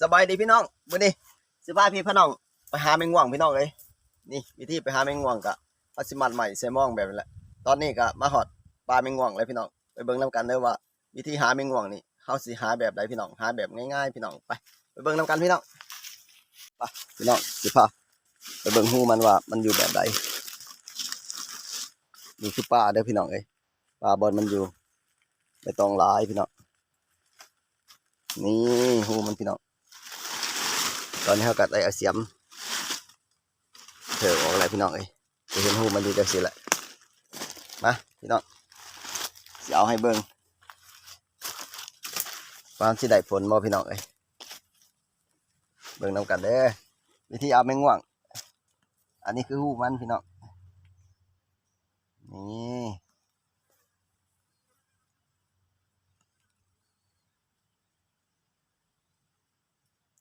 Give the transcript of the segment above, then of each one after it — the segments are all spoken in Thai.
สบายดีพี่น้องมื้อนี้สิพาพี่พี่น้องไปหาแมงว่างพี่น้องเอ้ยนี่วิธีไปหาแมงว่างกะเอาสิมัดใหม่ใส่หมองแบบนี้แหละตอนนี้ก็มาฮอดปลาแมงว่างเลยพี่น้องไปเบิ่งนํกันเด้อว่า วิธีหาแมงว่างนี่เฮาสิหาแบบใดพี่น้องหาแบบง่ายๆพี่น้องไปไปเบิ่งนํกันพี่น้องไปพี่น้องสิพาไปเบิ่งฮู้มันว่ามันอยู่แบบใดนี่คือปลาเด้อพี่น้องเอ้ยปลาบอลมันอยู่ไม่ต้องหลายพี่น้องนี่ฮู้มันพี่น้อง ตอนนี้เขาก็ได้เอาเสียมเถอออกอะไรพี่น้องเอ้ยจะเห็นหูมันอยู่จังสิแหละมาพี่น้องสิเอาให้เบิ่งความสิได้ผลบ่พี่น้องเอ้ยเบิ่งน้ำกันเด้อวิธีเอาแมงว่างอันนี้คือหูมันพี่น้องนี่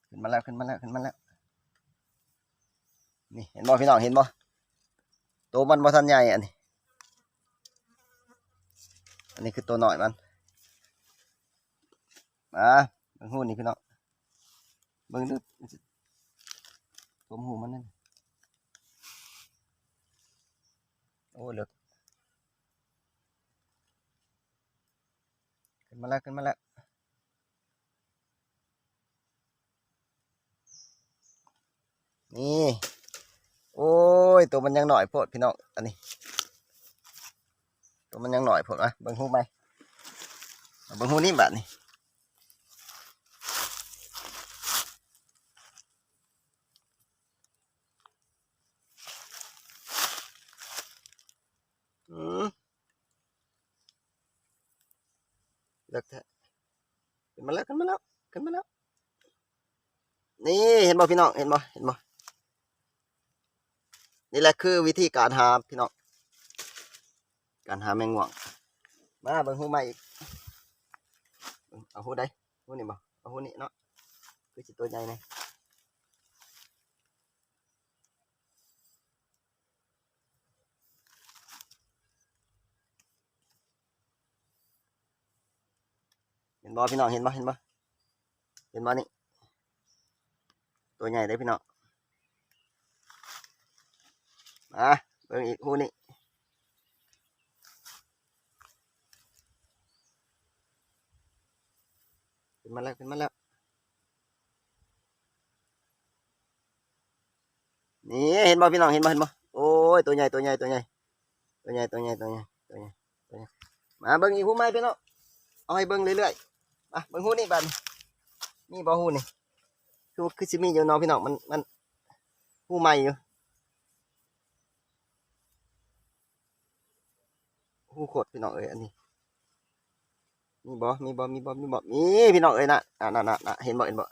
ขึ้นมาแล้วขึ้นมาแล้วขึ้นมาแล้วนี่เห็นบ่พี่น้องเห็นบ่ตัวมันบ่ทันใหญ่อันนี้อันนี้คือตัวหน่อยมันมาเบิ่งหูนี่พี่น้องเบิ่งดูตัวหูมันนั่นโอ้เลือกขึ้นมาแล้วขึ้นมาแล้ว นี่โอ้ยตัวมันยังหน่อยโพดพี่น้องอันนี้ ตัวมันยังหน่อยโพดอะเบิ่งหูไหมเบิ่งหูนี่บัดนี่อืมเลิกแท้ขึ้นมาแล้วขึ้นมาแล้วขึ้นมาแล้วนี่เห็นบ่พี่น้องเห็นบ่เห็นบ่ นี่แหละคือวิธีการหาพี่น้องการหาแมงว่างมาเบิ่งหูใหม่อีกเบิ่งเอาหูใดหูนี่บ่เอาหูนี่เนาะคือสิตัวใหญ่เลยเห็นบ่พี่น้องเห็นบ่เห็นบ่เห็นบ่นี่ตัวใหญ่เลยพี่น้อง มาเบิ่งอีกหูนี่ขึ้นมาแล้วขึ้นมาแล้ว นี่เห็นบ่พี่น้องเห็นบ่เห็นบ่โอ้ยตัวใหญ่ตัวใหญ่ตัวใหญ่ตัวใหญ่ตัวใหญ่ตัวใหญ่ตัวใหญ่ตัวใหญ่มาเบิ่งอีกหูใหม่พี่น้องเอาให้เบิ่งเรื่อยๆมาเบิ่งหูนี่บัดนี้นี่บ่หูนี่คือคือสิมีอยู่เนาะพี่น้องมันมันหูใหม่อยู่ หูโคตรพี่น้องเอ้ยอันนี้ มีบ่มีบ่มีบ่มีบ่มีพี่น้องเอ้ยนะน่ะน่ะน่ะนะเห็นบ่เห็นบ่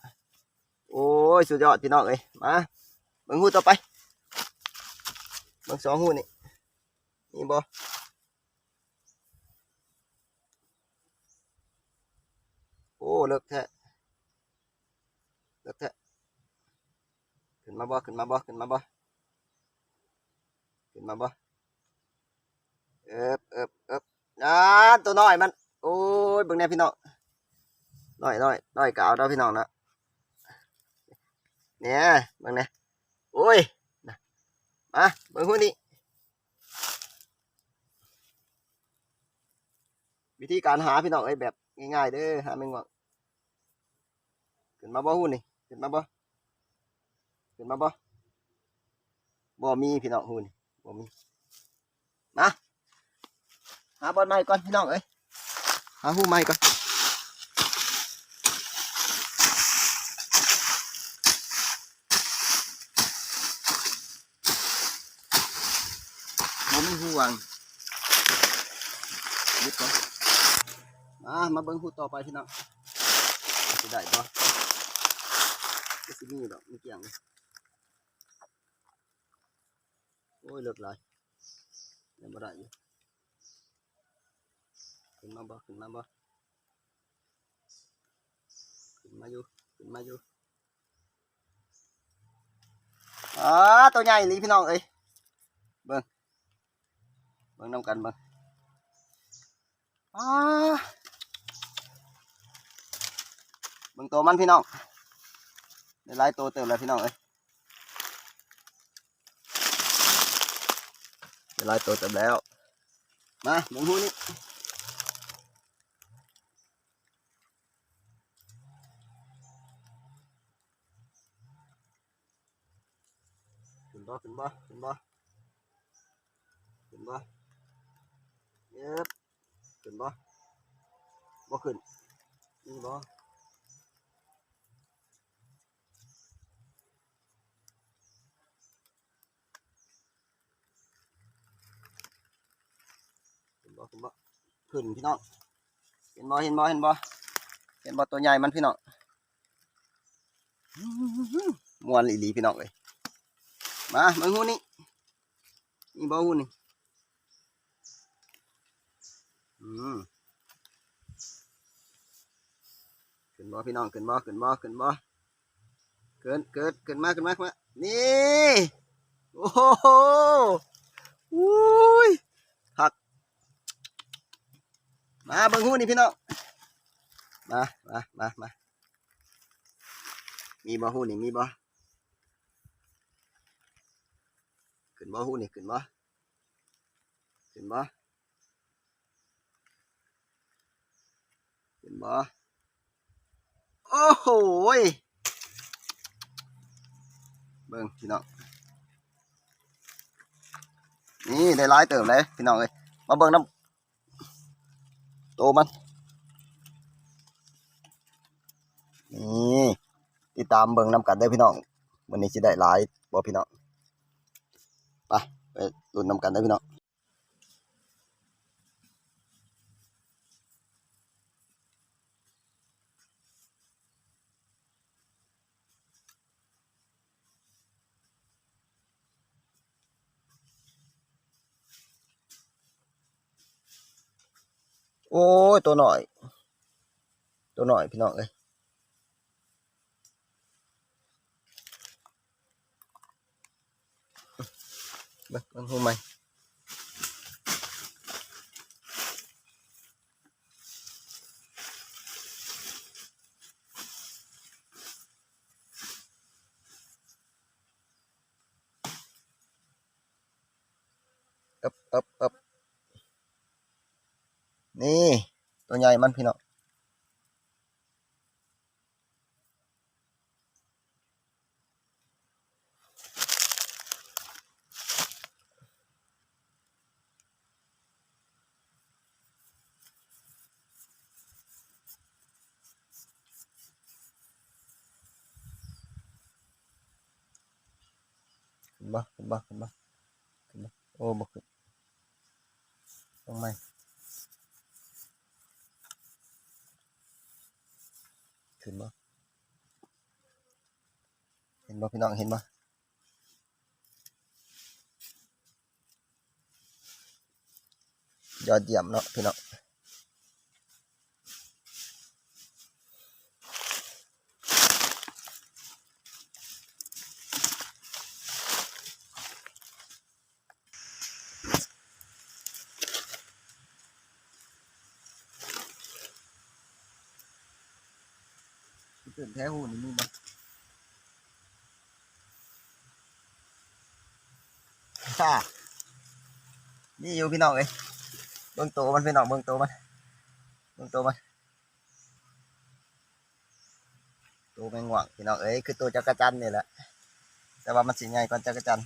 โอ้ยสุดยอดพี่น้องเอ้ยมาเบิ่งหูต่อไปเบิ่งสองหูนี่มีบ่โอ้เลิกแท้เลิกแท้ขึ้นมาบ่ขึ้นมาบ่ขึ้นมาบ่ขึ้นมาบ่ เอบเอบเอบอ่าตัวน้อยมัน โอ้ยเบิ่งแน่พี่น้องน้อยน้อยน้อยกเอาเด้อพี่น้องนะเนี่ยเบิ่งแน่โอ้ยนะมาเบิ่งหูนี่วิธีการหาพี่น้องเอ้แบบง่ายๆเด้อหาแมงว่างขึ้นมาบ่หูนี่ขึ้นมาบ่ขึ้นมาบ่บ่มีพี่น้องหูนี่บ่มีมา หาบอลใหม่ก่อนพี่น้องเอ้ยหาหูใหม่ก่อนผมหูวางยึดก่อนมามาเบิ้งหูต่อไปพี่น้องจะได้ปะก็สิมีดอกมีเกี่ยงเลยโอ้ยเลิกหลายยังบ่ได้อยู่ ขึ้นมาบ่ขึ้นมาบ่ขึ้นมาอยู่ขึ้นมาอยู่อ๋อตัวใหญ่นี่พี่น้องเอ้ยเบิ่งเบิ่งน้ำกันเบิ่งอ๋อเบิ่งตัวมันพี่น้องได้หลายตัวเติมแล้วพี่น้องเอ้ยได้หลายตัวเติมแล้วมาเบิ่งหูนี่ เห็นบ่เห็นบ่เห็นบ่เย็บเห็นบ่บ่ขึ้นนี่บ่บ่เห็นบ่ขึ้นพี่น้องเห็นบ่เห็นบ่เห็นบ่เห็นบ่ตัวใหญ่มันพี่น้องมวนอีหลีพี่น้องเลย มาบิ่งหูนี่นี่บ่หูนี่ืมขึ้นบ่พี่น้องขึ้นบ่ขึ้นบ่ขึ้นบ่เกินเกิดเกินมาขึ้นมามานี่โอ้โหอุ้ยหักมาบิ่งหูนี่พี่น้องมามามามามีบ่หูนี่มีบ่ ขึ้นมาหูนี่ขึ้นมาขึ้นมาขึ้นมาโอ้โหเบิ่งพี่น้องนี่ได้ร้ายเติมเลยพี่น้องเลยมาเบิ่งน้ำโตมันนี่ติดตามเบิ่งน้ำกันได้พี่น้องวันนี้จะได้ร้ายบ่พี่น้อง ลุ้นนำกันได้พี่น้องโอ้ยตัวหน่อย ตัวหน่อยพี่น้องเลย đây con hươu mày ấp ấp ấp. นี่ ตัวใหญ่มันพี่น้อง ขึ้นบ่ขึ้นมาขึ้นมาขึ้นบ่โอ้บ่ขึ้นลงไหมขึ้นมาเห็นบ่พี่น้องเห็นบ่ยอดเยี่ยมเนาะพี่น้อง แท้หูนี่มึงบ่ค่านี่อยู่พี่น้องเอ้ยเบื้องโตมันพี่น้องเบื้องโตมันเบื้องโตมันตัวแมงว่างพี่น้องเอ้ยคือตัวจักรจันนี่แหละแต่ว่ามันสีไงก่อนจักรจัน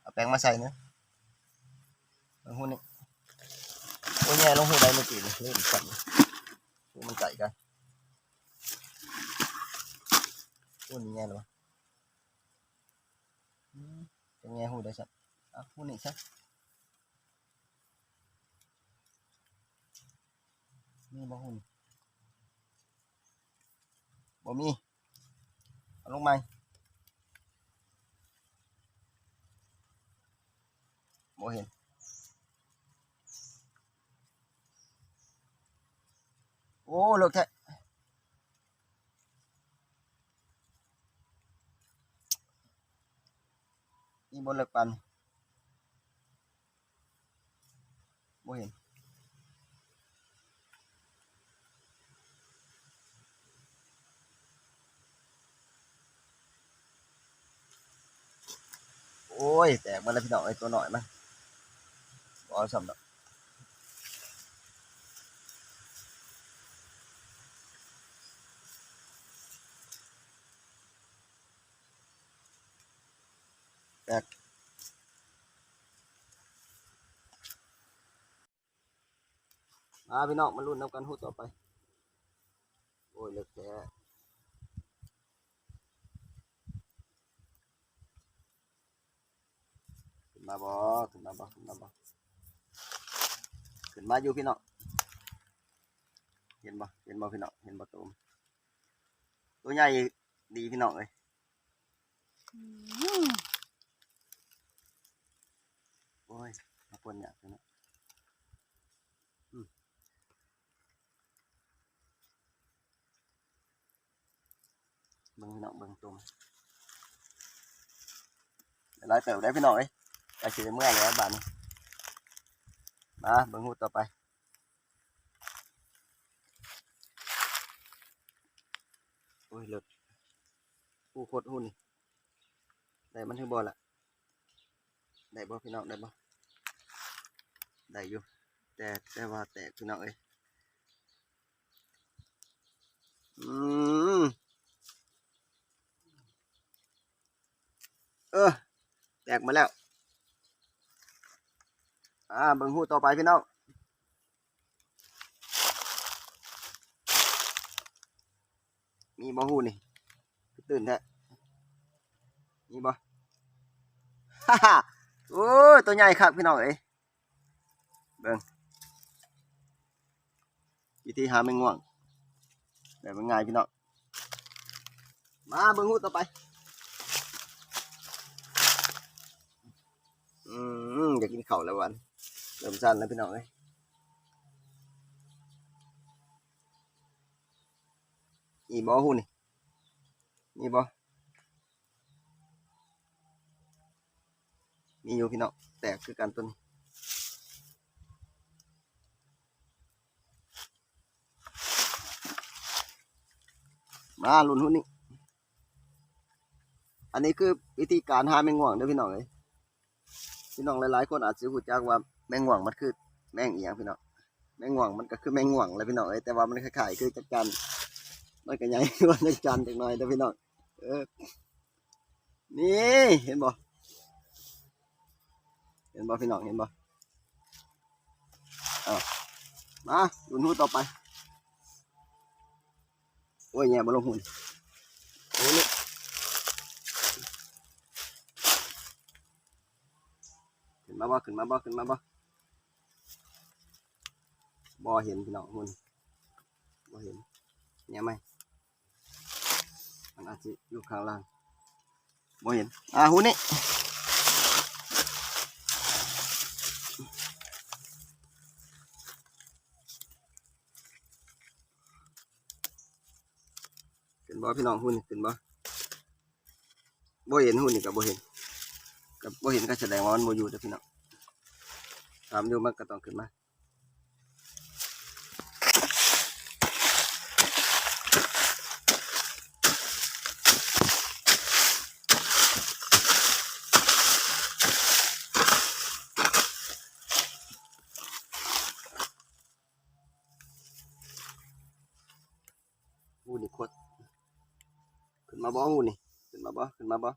เอาแป้งมาใส่เนื้อลงหูนี่โอ้ยแย่ลงหูได้เมื่อกี้เล่นกัน mình chạy cái. Ôn mình nghe rồi tôi nghe hồi đấy sẵn à ôn này sẵn mi bao hồn bỏ mi. Lúc mai bỏ hiền. โอ้เลิกแท้นี่บนเลิกปันบ่เห็นโอ้ย แตกมาแล้วพี่น้องไอ้ตัวหน่อยมั้ยบอสำหรับ แตกมาพี่น้องมาลุ้นน้ำกันหูต่อไป โอ้ยเลิกแท้ขึ้นมาบ่ขึ้นมาบ่ขึ้นมาบ่ขึ้นมาอยู่พี่น้องเห็นบ่เห็นบ่พี่น้องเห็นบ่ตัวมันตัวใหญ่ดีพี่น้องเลย โอ้ยมาปนอยากเลยนะเบิ่งพี่น้องเบิ่งตัวมันเดี๋ยวไล่เติบได้พี่น้องเอ้ยไปสิได้เมื่อยแล้วบานมาเบิ่งหูต่อไปโอ้ยเลิกผู้โคตรหุ่นได้มันถึงบ่ละ ได้บ่พี่น้องได้บ่ได้อยู่แต่แต่ว่าแตกพี่น้องเอ้ยอืมเออแตกมาแล้วอ่าเบิ่งหูต่อไปพี่น้องมีบ่หูนี่ตื่นแท้มีบ่ฮ่าฮ่า โอ้ยตัวใหญ่ครับพี่น้องเอ้ยเบิ่งวิธีหาแมงง่วงแบบง่ายพี่น้องมาเบิ่งหูต่อไปอืมอยากกินข้าวแล้ววันเริ่มสั้นแล้วพี่น้องเอ้ยอีบ่หูนี่มีบ่ มีอยู่พี่น้องแตกคือกันต้นมาลุ้นหุ้นนี่อันนี้คือวิธีการหาแมงง่วงเด้อพี่น้องเอ้ยพี่น้องหลายๆคนอาจจะรู้จักว่าแมงง่วงมันคือแมงอียงพี่น้องแมงง่วงมันก็คือแมงง่วงแหละพี่น้องเอ้ยแต่ว่ามันคล้ายๆคือจักจันมันก็ใหญ่กว่าจักจันจักหน่อยเด้อพี่น้องเออนี่เห็นบ่ ห็นบ่พี่น้องเห็นบ่เอามาลุ้นหูต่อไป โอ้ยแง่บ่ลงหุ่นโอ้ยขึ้นมาบ่ขึ้นมาบ่ขึ้นมาบ่บ่เห็นพี่น้องหุ่นบ่เห็นแง่ไหมมันอาจจะอยู่ข้างล่างบ่เห็นอ่าหุ่นนี่ นบ่พี่น้องหุ่นขึ้นบ่บ่เห็นหุ่นนี่กับบ่เห็นกับบ่เห็นก็แสดงว่ามันบ่อยู่เด้อพี่น้องตามอยู่มันก็ต้องขึ้นมาหุ่นนี่โคตรขึ้น มาบ่หุ่นนี่ขึ้นมาบ่ขึ้นมาบ่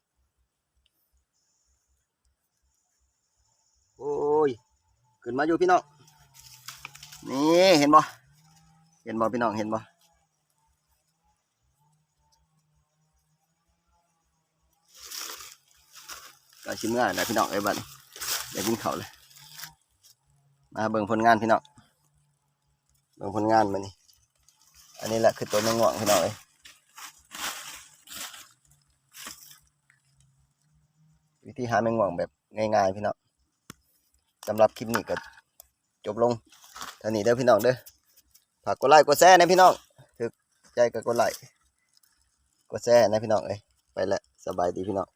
โอ้ยขึ้นมาอยู่พี่น้องนี่เห็นบ่เห็นบ่พี่น้องเห็นบ่ก็ชิมงานแล้วพี่น้องเอ้บัดเดี๋ยวกินข้าเลยมาเบิ่งผลงานพี่น้องเบิ่งผลงานมานี่อันนี้แหละคือตัวแมงง่วงพี่น้องเอ้ วิธีหาแมงม่วงแบบง่ายๆพี่น้องสำหรับคลิปนี้ก็จบลงท่านี้เด้อพี่น้องเด้อฝากกดไลค์กดแชร์นะพี่น้องถึกใจก็กดไลค์กดแชร์นะพี่น้องเอ้ยไปแล้วสบายดีพี่น้อง